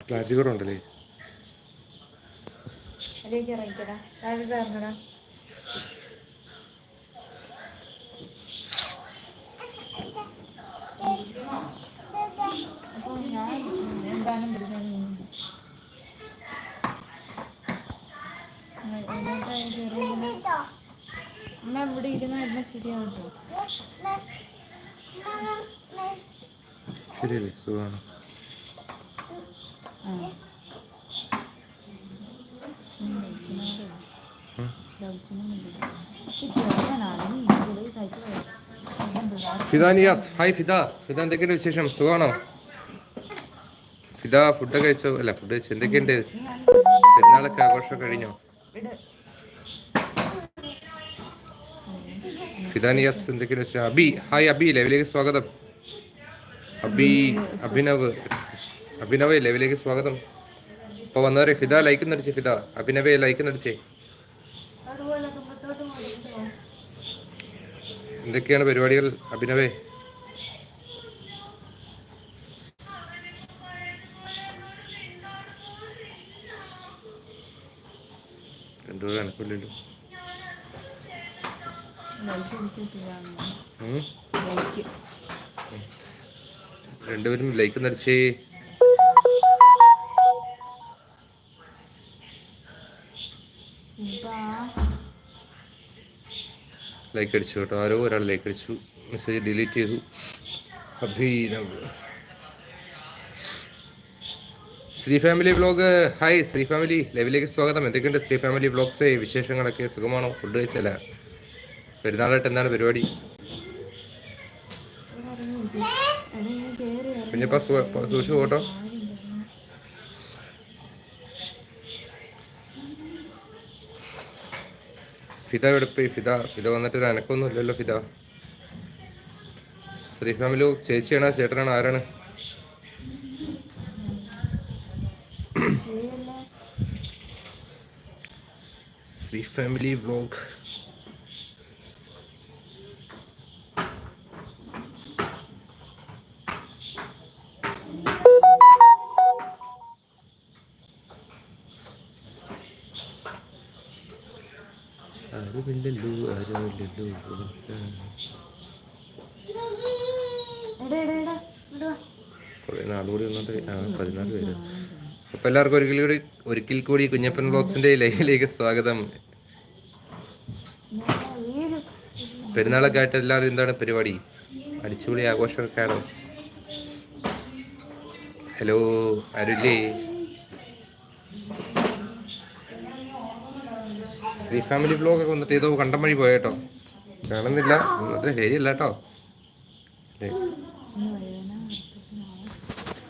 Clarity കുറവുണ്ടല്ലേ അതിലേക്ക് ഇറങ്ങിക്കടാ. താഴെ ഇറങ്ങടാ അപ്പോൾ ഞാൻ എന്താണ് വിടുന്നത് അമ്മ ഇവിടെ ഇരുന്ന് എല്ലാം ശരിയാവും കേട്ടോ ശരിയല്ലേ സുഖമാണ് ആ ഉം, ലൗചിനോട് ഉം. ലൗചിനുമില്ല. ഈ ചെറുക്കനാണ് ഈ ഇതിൽ സൈക്കിൾ പിള്ളേർ ഫിദ നിയാസ്. ഹായ് ഫിദ. ഫിദ എന്തൊക്കെയുണ്ട് വിശേഷം? സുഖമാണോ? ഫിദ ഫുഡ് കഴിച്ചോ? അല്ല ഫുഡ് കഴിച്ചോ എന്തൊക്കെയുണ്ട്? പെരുന്നാളൊക്കെ ആഘോഷം കഴിഞ്ഞോ? ഫിദ നിയാസ് എന്തൊക്കെയുണ്ട് അബി ഹായ് അബി ലെവലിലേക്ക് സ്വാഗതം. അബി അഭിനവ് അഭിനവേ ലെവലിലേക്ക് സ്വാഗതം. ഇപ്പോൾ വന്നവരെ ഫിദ ലൈക്ക് നടിച്ചേ ഫിദ. അഭിനവേ ലൈക്ക് നടിച്ചേ എന്തൊക്കെയാണ് പരിപാടികൾ അഭിനവേ? രണ്ടു കണക്കില്ലല്ലോ ഉം. രണ്ടുപേരും ലൈക്ക് നടിച്ചേ ലൈക്ക് അടിച്ചു കേട്ടോ. ആരോ ഒരാൾ ലൈക്ക് അടിച്ചു. മെസ്സേജ് ഡിലീറ്റ് ചെയ്തു. Abhinav. Sree family vlog hi Sree family ലൈവിലേക്ക് സ്വാഗതം. എന്തൊക്കെയുണ്ട് ശ്രീ ഫാമിലി വ്ലോഗ്സ് വിശേഷങ്ങളൊക്കെ സുഖമാണോ? ഫുഡ് കഴിച്ചല്ല? പെരുന്നാളായിട്ട് എന്താണ് പരിപാടി? കുഞ്ഞപ്പ സൂക്ഷിച്ചു പോട്ടോ ഫിത എടുപ്പ് ഫിത ഫിത വന്നിട്ട് ഒരു അനക്കൊന്നും ഇല്ലല്ലോ ഫിത ശ്രീ ഫാമിലി ചേച്ചിയാണോ ചേട്ടനാണോ ആരാണ്? Sree family vlog. ആരുമില്ലല്ലോ അറിവില്ലല്ലോ. കുറേ നാളുകൂടി വന്നിട്ട് പതിനാല് പേര്. അപ്പൊ എല്ലാവർക്കും ഒരിക്കൽ കൂടി ഒരിക്കൽ കൂടി കുഞ്ഞപ്പൻ ബ്ലോഗ്സിന്റെ ലൈവിലേക്ക് സ്വാഗതം. പെരുന്നാളൊക്കെ ആയിട്ട് എല്ലാവരും എന്താണ് പരിപാടി? അടിച്ചുപൊളി ആഘോഷമൊക്കെ ആണോ? ഹലോ ആരുല്ലേ? ശ്രീ ഫാമിലി ബ്ലോഗൊക്കെ വന്നിട്ട് ഏതോ കണ്ടം വഴി പോയേട്ടോ കാണുന്നില്ല. അത്ര ശരിയല്ല കേട്ടോ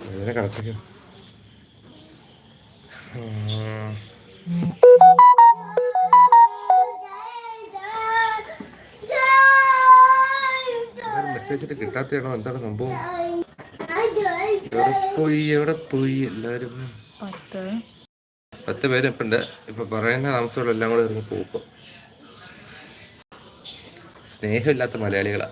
അതിനെ കളച്ചേക്കും മെസ്സേജ് ഇട്ട് കിട്ടാത്തയാണോ എന്താണ് സംഭവം? എവിടെ പോയി? എവിടെ പോയി? എല്ലാരും പത്ത് പത്ത് പേര് ഇപ്പം ഉണ്ട്. ഇപ്പൊ പറയുന്ന താമസമുള്ള എല്ലാം കൂടെ ഇറങ്ങി പോകും സ്നേഹമില്ലാത്ത മലയാളികളാ.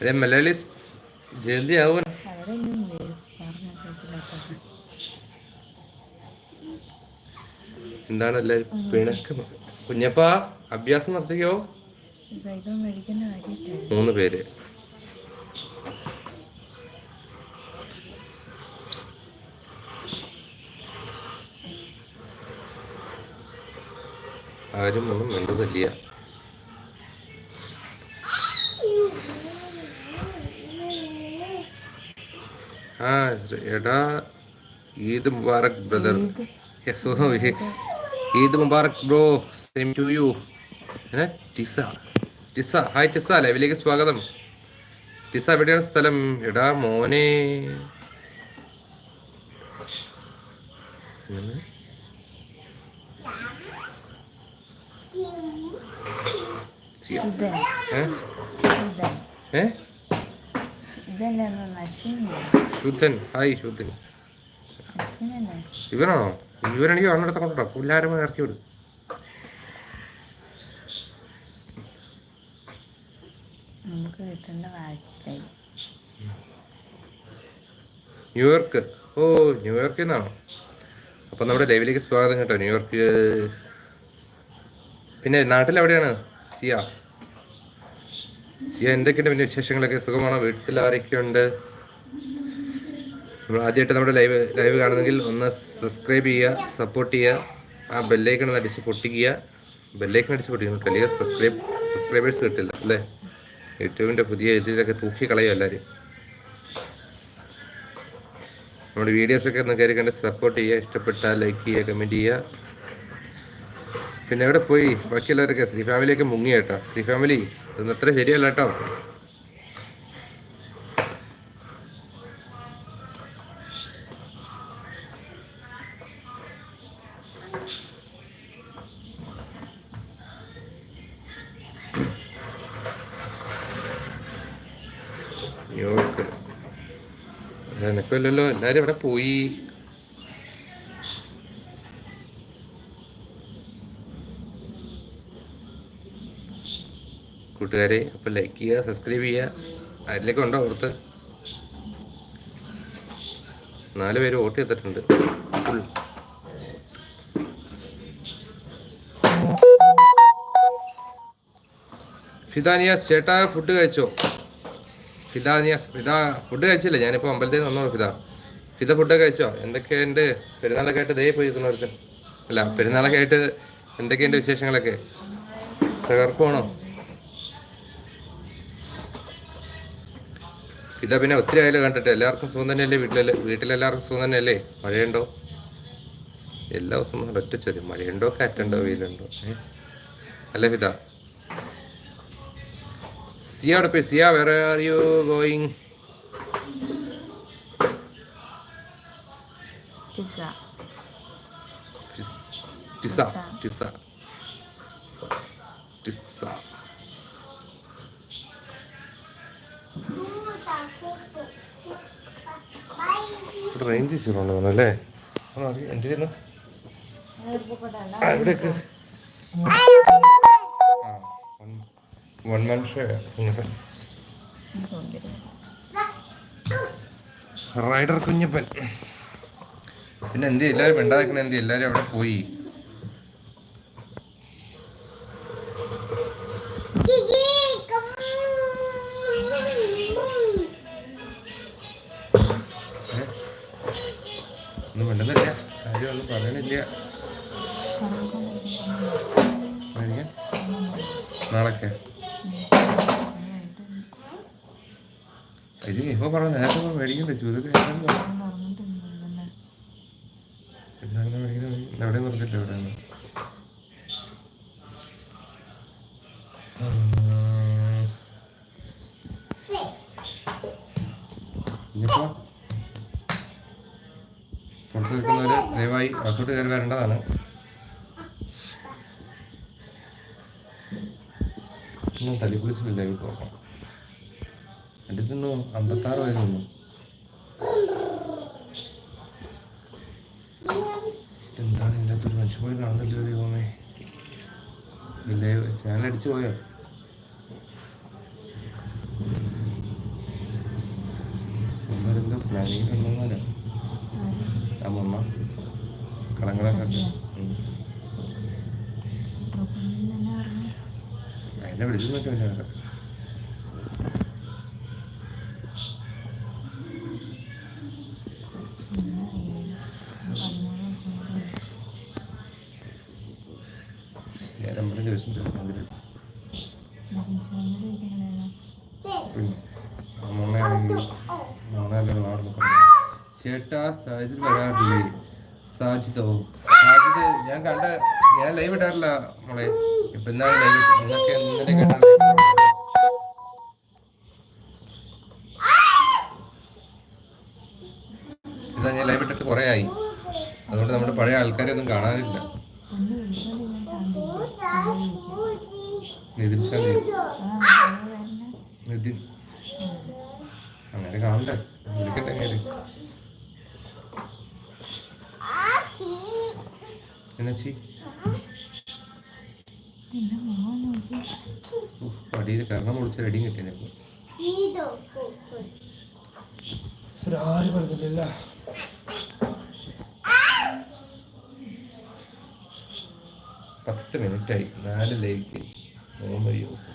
അതെ മലയാളീസ് ജൽദി ആവും എന്താണ് എല്ലാവരും പിണക്കം? കുഞ്ഞപ്പ അഭ്യാസം നടത്തിക്കോ? മൂന്ന് പേര്. ആരും ഒന്നും വേണ്ടതല്ല ആ എടാ Eid Mubarak brother. Eid Mubarak bro. Same to you Tisa Tisa hi Tisa ലൈവിലേക്ക് സ്വാഗതം. ടിസ എവിടെയാണ് സ്ഥലം? എടാ മോനെ. ശുദ്ധൻ. ഹായ് ശുദ്ധൻ. ഇവനാണോ? ഇവനാണെങ്കിൽ അവനടുത്ത് കൊണ്ടോ പുല്ലാരും ഇറക്കി വിടും. നമുക്ക് കിട്ടേണ്ട വാച്ചിലായി ന്യൂയോർക്ക്. ഓ ന്യൂയോർക്കിൽ നിന്നാണോ. അപ്പം നമ്മുടെ ലൈവിലേക്ക് സ്വാഗതം കേട്ടോ ന്യൂയോർക്ക്. പിന്നെ നാട്ടിൽ എവിടെയാണ് സിയ? എന്തൊക്കെയുണ്ട് പിന്നെ വിശേഷങ്ങളൊക്കെ? സുഖമാണോ? വീട്ടിൽ ആരൊക്കെയുണ്ട്? നമ്മൾ ആദ്യമായിട്ട് നമ്മുടെ ലൈവ് ലൈവ് കാണുന്നെങ്കിൽ ഒന്ന് സബ്സ്ക്രൈബ് ചെയ്യുക സപ്പോർട്ട് ചെയ്യുക. ആ ബെല്ലൈക്കൺ ഒന്ന് അടിച്ച് പൊട്ടിക്കുക. ബെല്ലൈക്കൺ അടിച്ച് പൊട്ടിക്കണം അല്ലെങ്കിൽ സബ്സ്ക്രൈബ് സബ്സ്ക്രൈബേഴ്സ് കിട്ടില്ല അല്ലേ? യൂട്യൂബിന്റെ പുതിയ ഇതിലൊക്കെ തൂക്കി കളയും എല്ലാവരും? നമ്മുടെ വീഡിയോസൊക്കെ ഒന്ന് കയറി കണ്ട് സപ്പോർട്ട് ചെയ്യുക. ഇഷ്ടപ്പെട്ട ലൈക്ക് ചെയ്യുക കമന്റ് ചെയ്യുക. പിന്നെ എവിടെ പോയി? ബാക്കിയുള്ളവരൊക്കെ ശ്രീ ഫാമിലിയൊക്കെ മുങ്ങി കേട്ടോ ശ്രീ ഫാമിലി ഇതൊന്നും അത്ര ശരിയല്ല കേട്ടോ. ന്യൂയോർക്ക് എനക്കല്ലല്ലോ എല്ലാരും ഇവിടെ പോയി? കൂട്ടുകാരെ അപ്പോൾ ലൈക്ക് ചെയ്യുക സബ്സ്ക്രൈബ് ചെയ്യുക അതിലേക്ക് ഉണ്ടോ ഓർത്ത്? നാല് പേര് വോട്ട് ചെയ്തിട്ടുണ്ട്. ഫുൾ ഫിദാനിയാസ് ചേട്ടാ ഫുഡ് കഴിച്ചോ? ഫിദാനിയാസ് ഫിദ ഫുഡ് കഴിച്ചില്ല? ഞാനിപ്പോൾ അമ്പലത്തിൽ നിന്ന് വന്നോളൂ ഫിദ. ഫിദ ഫുഡൊക്കെ കഴിച്ചോ? എന്തൊക്കെയുണ്ട്? പെരുന്നാളൊക്കെ ആയിട്ട് ദേ പോയി ഇരിക്കുന്നവർക്ക് അല്ല പെരുന്നാളൊക്കെ ആയിട്ട് എന്തൊക്കെയുണ്ട് വിശേഷങ്ങളൊക്കെ? തകർക്കുവാണോ? ഫിദ പിന്നെ ഒത്തിരി ആയാലും കണ്ടിട്ട്. എല്ലാവർക്കും സുഖം തന്നെയല്ലേ വീട്ടിലെ വീട്ടിലെല്ലാവർക്കും സുഖം തന്നെയല്ലേ? മഴയുണ്ടോ? എല്ലാ ദിവസവും ഒറ്റ ചോദ്യം. മഴയുണ്ടോ? കാറ്റുണ്ടോ വെയിലുണ്ടോ? അല്ല ഫിദ സിയ അവിടെ പോയി. സിയ വേറെ are you going Tisa. Tisa. Tisa. Tisa. Range zero ഉണ്ടോ അല്ലേ? എന്റെ എവിടെയൊക്കെ വൺ മന്ത് റൈഡർ കുഞ്ഞപ്പൻ. പിന്നെ എന്ത് എല്ലാവരും ഉണ്ടാക്കുന്ന എന്ത് എല്ലാവരും അവിടെ പോയി. പറഞ്ഞ നേരത്തെ പോയി മേടിക്കണ്ടേ? ചൂതൊക്കെ പെരുന്നാളിന് മേടിക്കുന്ന എവിടെ നിർത്തില്ല എവിടെയാണ് ഇനിയിപ്പോ പുറത്ത് നിൽക്കുന്നവര് ദയവായി അകത്തോട്ട് കയറി വരേണ്ടതാണ്. ഞാൻ തല്ലിക്കുളിച്ചില്ല ഇപ്പോൾ എന്റെ അമ്പത്തി അമ്പത്താറ് വയസ്സ് തിന്നു എന്താണ് ഇതിന്റെ അകത്തൊരു മനുഷ്യ പോയി കാണുന്നില്ല ദൈവമേ? ഇല്ലേ? ഞാൻ അടിച്ചു പോയോ? എന്തോ പ്ലാനിങ് കണ്ടെന്നാലോ ആ മമ്മ കളങ്ങളൊക്കെ ഉം. എന്നെ വിളിച്ചു നോക്കിയാൽ ചേട്ടാ സാഹചര്യം വരാറില്ലേ? സാജിദോ. സാജിത് ഞാൻ കണ്ട ഞാൻ ലൈവ് ഇടാറില്ല മോളെ. ഇപ്പൊ ഇന്നാണ് ലൈവ് നിങ്ങൾക്ക് ഇന്നലെ കേട്ടാ ഇതാ ഞാൻ ലൈവ് ഇട്ടിട്ട് കുറെ ആയി. അതുകൊണ്ട് നമ്മുടെ പഴയ ആൾക്കാരെ ഒന്നും കാണാനില്ല. അങ്ങനെ കാണണ്ടേ. വിളിക്കട്ടെ എന്നുവെച്ചി അടിയിൽ കരണം മുടിച്ച അടിയും കിട്ടിയ ആര് പറഞ്ഞില്ല പത്ത് മിനിറ്റായി. നാല് ലൈക്ക് മൂന്ന് വ്യൂസ്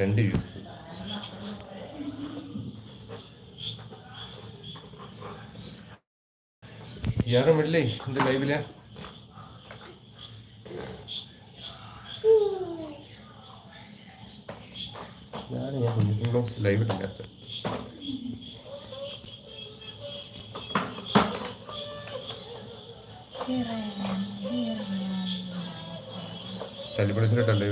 രണ്ട് വ്യൂസ് ഇയാറും ഇല്ലേ എന്റെ ലൈവിൽ ഞാൻ ഞാൻ ലൈവ് തല്ലിപ്പടിച്ചിട്ടല്ലേ